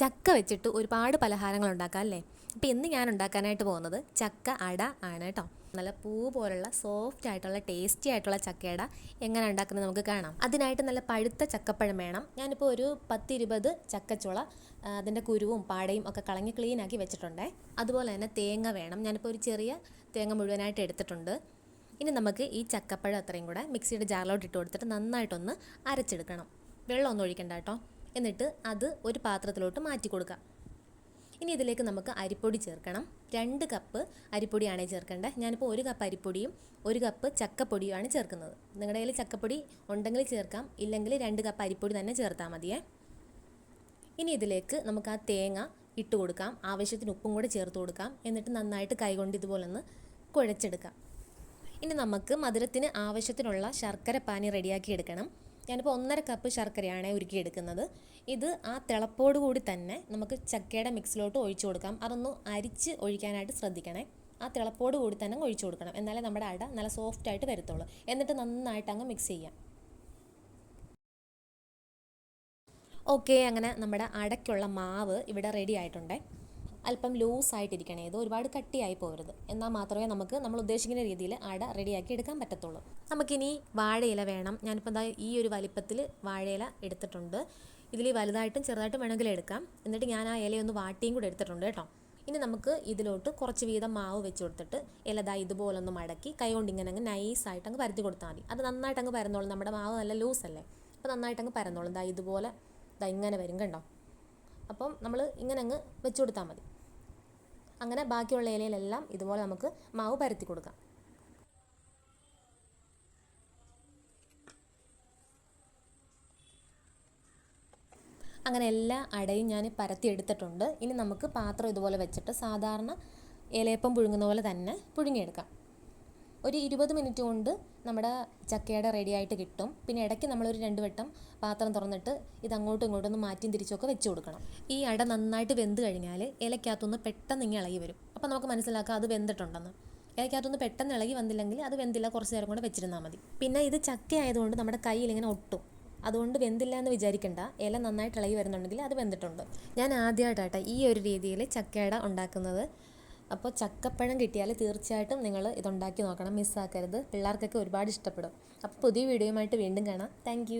ചക്ക വെച്ചിട്ട് ഒരുപാട് പലഹാരങ്ങൾ ഉണ്ടാക്കാം അല്ലേ? അപ്പോൾ ഇന്ന് ഞാൻ ഉണ്ടാക്കാനായിട്ട് പോകുന്നത് ചക്ക അട ആണ് കേട്ടോ. നല്ല പൂ പോലുള്ള സോഫ്റ്റ് ആയിട്ടുള്ള ടേസ്റ്റി ആയിട്ടുള്ള ചക്കയട എങ്ങനെ ഉണ്ടാക്കുന്നത് നമുക്ക് കാണാം. അതിനായിട്ട് നല്ല പഴുത്ത ചക്കപ്പഴം വേണം. ഞാനിപ്പോൾ ഒരു പത്തിരുപത് ചക്കച്ചുള അതിന്റെ കുരുവും പാടയും ഒക്കെ കളഞ്ഞ് ക്ലീൻ ആക്കി വെച്ചിട്ടുണ്ടേ. അതുപോലെ തന്നെ തേങ്ങ വേണം. ഞാനിപ്പോൾ ഒരു ചെറിയ തേങ്ങ മുഴുവനായിട്ട് എടുത്തിട്ടുണ്ട്. ഇനി നമുക്ക് ഈ ചക്കപ്പഴം അത്രയും കൂടെ മിക്സിയുടെ ജാറിലോട്ട് ഇട്ട് കൊടുത്തിട്ട് നന്നായിട്ടൊന്ന് അരച്ചെടുക്കണം. വെള്ളമൊന്നും ഒഴിക്കണ്ട കേട്ടോ. എന്നിട്ട് അത് ഒരു പാത്രത്തിലോട്ട് മാറ്റി കൊടുക്കാം. ഇനി ഇതിലേക്ക് നമുക്ക് അരിപ്പൊടി ചേർക്കണം. രണ്ട് കപ്പ് അരിപ്പൊടിയാണ് ചേർക്കേണ്ടത്. ഞാനിപ്പോൾ ഒരു കപ്പ് അരിപ്പൊടിയും ഒരു കപ്പ് ചക്കപ്പൊടിയുമാണ് ചേർക്കുന്നത്. നിങ്ങളുടെ കയ്യിൽ ചക്കപ്പൊടി ഉണ്ടെങ്കിൽ ചേർക്കാം. ഇല്ലെങ്കിൽ രണ്ട് കപ്പ് അരിപ്പൊടി തന്നെ ചേർത്താൽ മതിയേ. ഇനി ഇതിലേക്ക് നമുക്ക് ആ തേങ്ങ ഇട്ട് കൊടുക്കാം. ആവശ്യത്തിന് ഉപ്പും കൂടെ ചേർത്ത് കൊടുക്കാം. എന്നിട്ട് നന്നായിട്ട് കൈകൊണ്ട് ഇതുപോലെ ഒന്ന് കുഴച്ചെടുക്കാം. ഇനി നമുക്ക് മധുരത്തിന് ആവശ്യത്തിനുള്ള ശർക്കര പാനി റെഡിയാക്കി എടുക്കണം. ഞാനിപ്പോൾ ഒന്നര കപ്പ് ശർക്കരയാണ് ഉരുക്കിയെടുക്കുന്നത്. ഇത് ആ തിളപ്പോട് കൂടി തന്നെ നമുക്ക് ചക്കയുടെ മിക്സിലോട്ട് ഒഴിച്ചു കൊടുക്കാം. അതൊന്ന് അരിച്ച് ഒഴിക്കാനായിട്ട് ശ്രദ്ധിക്കണേ. ആ തിളപ്പോട് കൂടി തന്നെ ഒഴിച്ചു കൊടുക്കണം. എന്നാലേ നമ്മുടെ അട നല്ല സോഫ്റ്റ് ആയിട്ട് വരത്തുള്ളൂ. എന്നിട്ട് നന്നായിട്ട് അങ്ങ് മിക്സ് ചെയ്യാം. ഓക്കെ അങ്ങനെ നമ്മുടെ അടയ്ക്കുള്ള മാവ് ഇവിടെ റെഡി ആയിട്ടുണ്ടേ. അല്പം ലൂസ് ആയിട്ടിരിക്കണം ഇത് ഒരുപാട് കട്ടിയായി പോകരുത്. എന്നാൽ മാത്രമേ നമുക്ക് നമ്മൾ ഉദ്ദേശിക്കുന്ന രീതിയിൽ അട റെഡിയാക്കി എടുക്കാൻ പറ്റത്തുള്ളൂ. നമുക്കിനി വാഴയില വേണം. ഞാനിപ്പോൾ എന്താ ഈ ഒരു വലിപ്പത്തിൽ വാഴയില എടുത്തിട്ടുണ്ട്. ഇതിൽ വലുതായിട്ടും ചെറുതായിട്ടും വേണമെങ്കിൽ എടുക്കാം. എന്നിട്ട് ഞാൻ ആ ഇലയൊന്ന് വാട്ടിയും കൂടെ എടുത്തിട്ടുണ്ട് കേട്ടോ. ഇനി നമുക്ക് ഇതിലോട്ട് കുറച്ച് വീതം മാവ് വെച്ച് കൊടുത്തിട്ട് ഇലതാ ദാ ഇതുപോലൊന്ന് മടക്കി കൈ കൊണ്ട് ഇങ്ങനെ അങ്ങ് നൈസായിട്ട് അങ്ങ് പരത്തി കൊടുത്താൽ മതി. അത് നന്നായിട്ട് അങ്ങ് പരന്നോളും. നമ്മുടെ മാവ് നല്ല ലൂസ് അല്ലേ അപ്പോൾ നന്നായിട്ട് അങ്ങ് പരന്നോളും. ദാ ഇതുപോലെ ദാ ഇങ്ങനെ വരും കണ്ടോ? അപ്പം നമ്മൾ ഇങ്ങനെ അങ്ങ് വെച്ച് കൊടുത്താൽ മതി. അങ്ങനെ ബാക്കിയുള്ള ഇലയിലെല്ലാം ഇതുപോലെ നമുക്ക് മാവ് പരത്തി കൊടുക്കാം. അങ്ങനെ എല്ലാ അടയും ഞാൻ പരത്തി എടുത്തിട്ടുണ്ട്. ഇനി നമുക്ക് പാത്രം ഇതുപോലെ വെച്ചിട്ട് സാധാരണ ഇലയപ്പം പുഴുങ്ങുന്ന പോലെ തന്നെ പുഴുങ്ങിയെടുക്കാം. ഒരു ഇരുപത് മിനിറ്റ് കൊണ്ട് നമ്മുടെ ചക്കയുടെ റെഡി ആയിട്ട് കിട്ടും. പിന്നെ ഇടയ്ക്ക് നമ്മളൊരു രണ്ട് വട്ടം പാത്രം തുറന്നിട്ട് ഇത് അങ്ങോട്ടും ഇങ്ങോട്ടും ഒന്ന് മാറ്റിയും തിരിച്ചൊക്കെ വെച്ച് കൊടുക്കണം. ഈ അട നന്നായിട്ട് വെന്ത് കഴിഞ്ഞാൽ ഇലക്കകത്തുനിന്ന് പെട്ടെന്ന് ഇങ്ങനെ ഇളകി വരും. അപ്പോൾ നമുക്ക് മനസ്സിലാക്കാം അത് വെന്തിട്ടുണ്ടെന്ന്. ഇലക്കകത്തുനിന്ന് പെട്ടെന്ന് ഇളകി വന്നില്ലെങ്കിൽ അത് വെന്തില്ല കുറച്ച് നേരം കൂടെ വെച്ചിരുന്നാൽ മതി. പിന്നെ ഇത് ചക്ക ആയതുകൊണ്ട് നമ്മുടെ കയ്യിൽ ഇങ്ങനെ ഒട്ടും. അതുകൊണ്ട് വെന്തില്ല എന്ന് വിചാരിക്കണ്ട. ഇല നന്നായിട്ട് ഇളകി വരുന്നുണ്ടെങ്കിൽ അത് വെന്തിട്ടുണ്ട്. ഞാൻ ആദ്യമായിട്ടാട്ടെ ഈ ഒരു രീതിയിൽ ചക്കയട ഉണ്ടാക്കുന്നത്. അപ്പോൾ ചക്കപ്പഴം കിട്ടിയാൽ തീർച്ചയായിട്ടും നിങ്ങൾ ഇതുണ്ടാക്കി നോക്കണം മിസ്സാക്കരുത് പിള്ളേർക്കൊക്കെ ഒരുപാട് ഇഷ്ടപ്പെടും. അപ്പോൾ പുതിയ വീഡിയോയുമായിട്ട് വീണ്ടും കാണാം. താങ്ക്